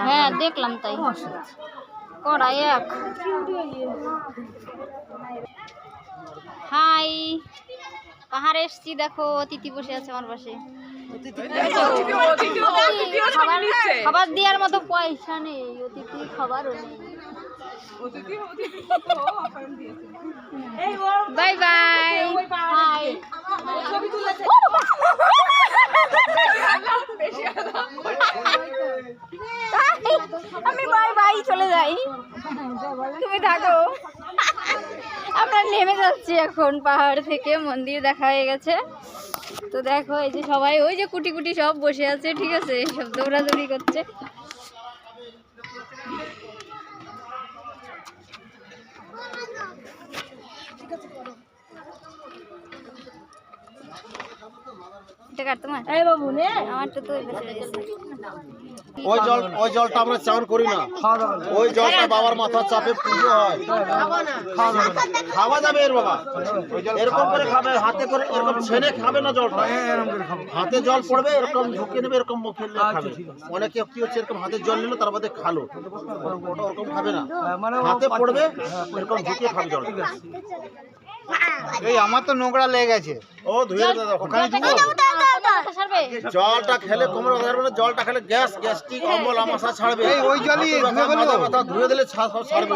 হ্যাঁ দেখলাম তাই। কড়াই এক। হাই পাহাড়ে এসছি দেখো অতিথি বসে আছে আমার পাশে। খাবার খাবার দেওয়ার মতো পয়সা নেই অতিথি খাবারও নেই। Bye bye. হাই। আমি বাই বাই চলে যাই। তুমি থাকো। আমরা নেমে যাচ্ছি এখন পাহাড় থেকে মন্দির দেখা হয়ে গেছে। তো দেখো, এই যে সবাই, ওই যে কুটি কুটি সব বসে আছে, ঠিক আছে? সব দৌড়াদৌড়ি করছে। এটা তোমার ওই জল ওই জলটা আমরা চান করি না। ওই জলটা বাবার মাথার চাপে পুজো হয়। খাওয়া যাবে এর বাবা। এরকম করে খাবে হাতে করে এরকম ছেড়ে খাবে না জলটা। হাতে জল পড়বে এরকম ঢুকিয়ে নেবে এরকম মুখে খাবে। অনেকে কি হচ্ছে এরকম হাতে জল নিল তার বাদে খালো। ওটা ওরকম খাবে না। হাতে পড়বে এরকম ঢুকিয়ে খাবে জল। এই আমার তো নোংরা লেগে গেছে। ও ধুয়ে দে দাও। ওখানে জলটা খেলে কোমর ব্যথা করবে, জলটা খেলে গ্যাস গ্যাস্ট্রিক অম্বল আমাশা ছাড়বে। এই ওই জলই ধুয়ে ব্যথা, ধুয়ে দিলে ছাড়বে।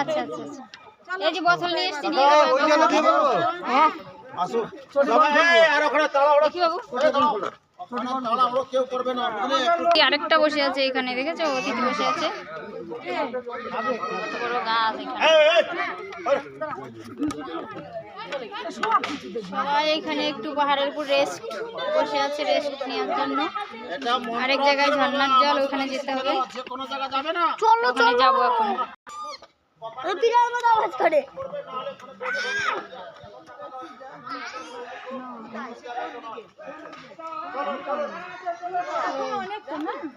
আচ্ছা আচ্ছা। আচ্ছা এই যে বোতল নিয়ে এসেছি নিয়ে যাব ওই জলে দিয়ে হ্যাঁ। আসো। সবাই, আর ওখানে তাড়া ওড়া। কি বাবু। আরেকটা বসে আছে এখানে, দেখেছ? অতিথি বসে আছে। সবাই এখানে একটু পাহাড়ের উপর রেস্ট বসে আছে রেস্ট নেওয়ার জন্য। আরেক জায়গায় ঝর্ণার জল, ওখানে যেতে হবে। জায়গা যাবে এখন।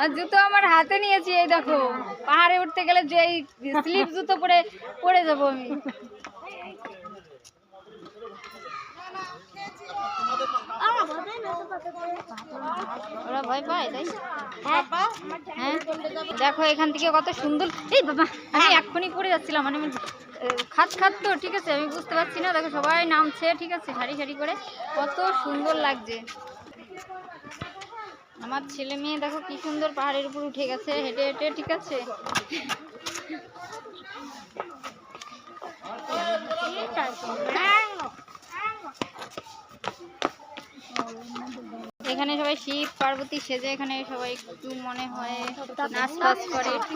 আর জুতো আমার হাতে নিয়েছি এই দেখো। পাহাড়ে উঠতে গেলে যে এই স্লিপ জুতো পরে পড়ে যাব আমি। ওরা ভয় পায় তাই? হ্যাঁ। দেখো এখান থেকে কত সুন্দর। এই বাবা আমি এক্ষুনি পড়ে যাচ্ছিলাম মানে আমি, খাত খাত তো ঠিক আছে? আমি বুঝতে পারছি না। দেখো সবাই নামছে ঠিক আছে? সারি সারি করে। কত সুন্দর লাগছে। আমার ছেলে মেয়ে দেখো কি সুন্দর পাহাড়ের উপর উঠে গেছে হেঁটে হেঁটে ঠিক আছে? এখানে সবাই শিব পার্বতী সেজে এখানে সবাই একটু মনে হয় নাচ টাচ করে একটু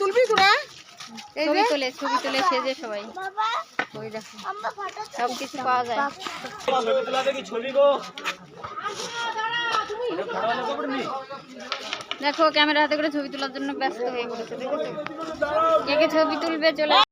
ছবি তোলে ছবি তোলে সেজে সবাই। ওই দেখো। সব কিছু পাওয়া যায়। দেখো ক্যামেরা হাতে করে ছবি তোলার জন্য ব্যস্ত হয়ে পড়েছে ছবি তুলবে চলে।